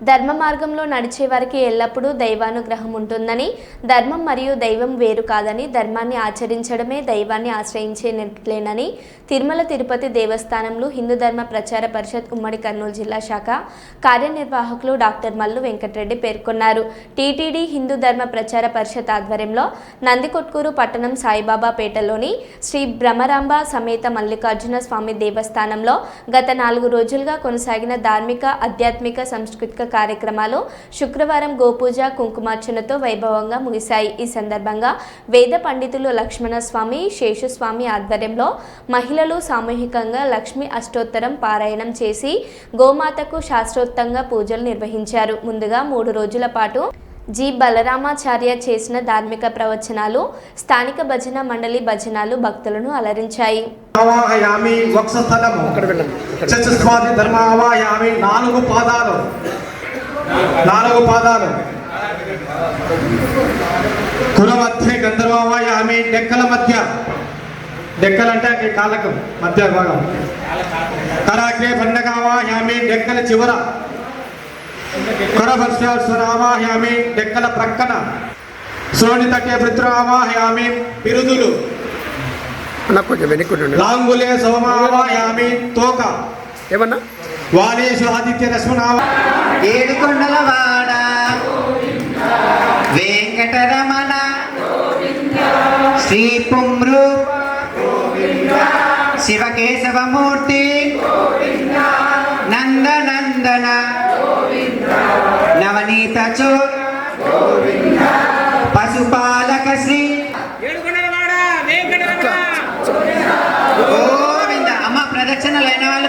ధర్మ మార్గంలో నడిచే వారికి ఎల్లప్పుడూ దైవానుగ్రహం ఉంటుందని ధర్మం మరియు దైవం వేరు కాదని ధర్మాన్ని ఆచరించడమే దైవాన్ని ఆశ్రయించేనట్లేనని తిరుమల తిరుపతి దేవస్థానంలో హిందూ ధర్మ ప్రచార పరిషత్ ఉమ్మడి కర్నూలు జిల్లా శాఖ కార్యనిర్వాహకులు డాక్టర్ మల్లు వెంకటరెడ్డి పేర్కొన్నారు. టీటీడీ హిందూ ధర్మ ప్రచార పరిషత్ ఆధ్వర్యంలో నందికొట్కూరు పట్టణం సాయిబాబా పేటలోని శ్రీ భ్రమరాంబ సమేత మల్లికార్జున స్వామి దేవస్థానంలో గత నాలుగు రోజులుగా కొనసాగిన ధార్మిక ఆధ్యాత్మిక సాంస్కృతిక కార్యక్రమాలు శుక్రవారం గోపూజ కుంకుమార్చనతో వైభవంగా ముగిశాయి. ఈ సందర్భంగా వేద పండితులు లక్ష్మణస్వామి శేషస్వామి ఆధ్వర్యంలో మహిళలు సామూహికంగా లక్ష్మి అష్టోత్తరం పారాయణం చేసి గోమాతకు శాస్త్రోక్తంగా పూజలు నిర్వహించారు. ముందుగా మూడు రోజుల పాటు జి. బలరామాచార్య చేసిన ధార్మిక ప్రవచనాలు స్థానిక భజన మండలి భజనాలు భక్తులను అలరించాయి. ధర్మావాయామి నాలుగు పాదాలు. నాలుగు పాదాలు. కుల మధ్య గంధర్వాయామి డెక్కల మధ్య. డెక్కలంటే ఈ కాళ్ళకు మధ్య భాగం. కరాగ్రే పండగావాయామి డెక్కల చివర. కురభర్షాసురావాయామి డెక్కల ప్రక్కన. సోనితకే పృత్రావాయామి పిరుదులు నాకు కొంచెం వెనుకుంటుండు లాంగులే సోమావాయామి తోక. ఏమన్నా? వాలేషు ఆదిత్య రశ్మనావ ఏడుకొండలవాడ. వెంకటరమణ. శ్రీ పుమ్రు. శివకేశవమూర్తి. నందనందన. నవనీత చోర పశుపాలక శ్రీ గోవింద. అమ్మ ప్రదక్షిణలు అయిన వాళ్ళు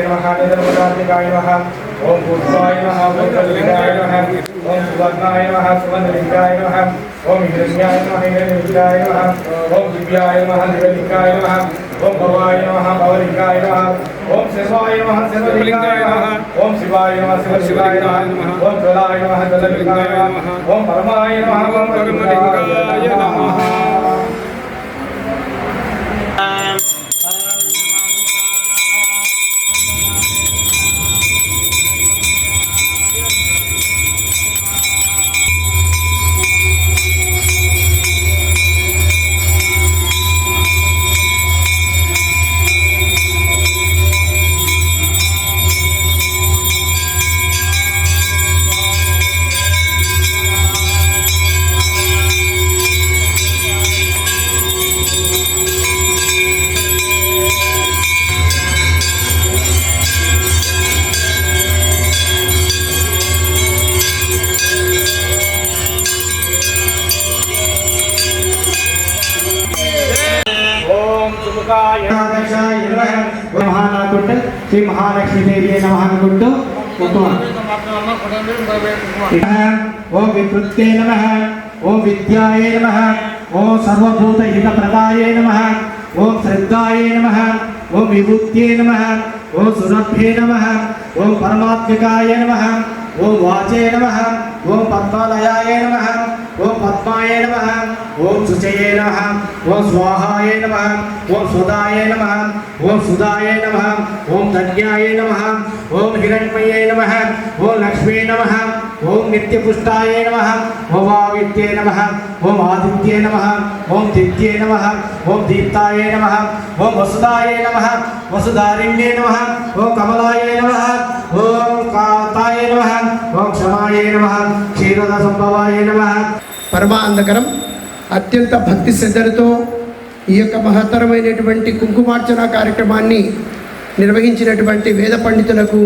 नमः निधर्मकार्तिकाय नमः ॐ पुष्पाय दिव्याय नमः दिव्यलिङ्गाय नमः ॐ भवाय नमः भवलिङ्गाय नमः ॐ शिवाय नमः शिवलिङ्गाय शिवाय नमः शिवशिवाय जलाय नमः जललिङ्गाय नमः ॐ परमाय नमः परमलिङ्गाय नमः మహానాకుంటూ శ్రీ మహాలక్ష్మీదేవి నమ. అనుకుంటూ ఓం వివృత్తే నమ. ఓం విద్యాయ నమ. ఓం సర్వభూత హిత ప్రదాయ నమ. ఓం శ్రద్ధాయ నమ. ఓం విభూత్యే నమ. ఓం సురభ్యే నమ. ఓం పరమాత్మికాయ నమ. ఓం వాచే నమ. ఓం పద్మాలయాయ నమ. ఓం పద్మాయ నమ ఓం శుచయే నమ ఓం స్వాహాయ నమ ఓం సుధాయ నమ ఓం సుధాయ నమ ఓం ధన్యాయ నమ ఓం హిరణ్మయే నమ ఓం లక్ష్మీ నమ ఓం నిత్యపుష్టాయ నమ ఓం ఆదిత్యే నమ ఓం ఆదిత్యే నమ ఓం దిత్యే నమ ఓం దీప్తాయ నమ ఓం వసుదాయ నమ వసుదారిణ్యే నమ ఓం కమలాయ నమ ఓం కాతాయ నమ ఓం క్షమాయ నమ క్షీరద సంభవాయ నమ. పరమానందకరం అత్యంత భక్తి శ్రద్ధలతో ఈ యొక్క మహత్తరమైనటువంటి కుంకుమార్చన కార్యక్రమాన్ని నిర్వహించినటువంటి వేద పండితులకు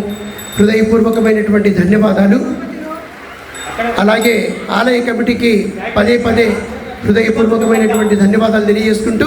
హృదయపూర్వకమైనటువంటి ధన్యవాదాలు. అలాగే ఆలయ కమిటీకి పదే పదే హృదయపూర్వకమైనటువంటి ధన్యవాదాలు తెలియజేసుకుంటూ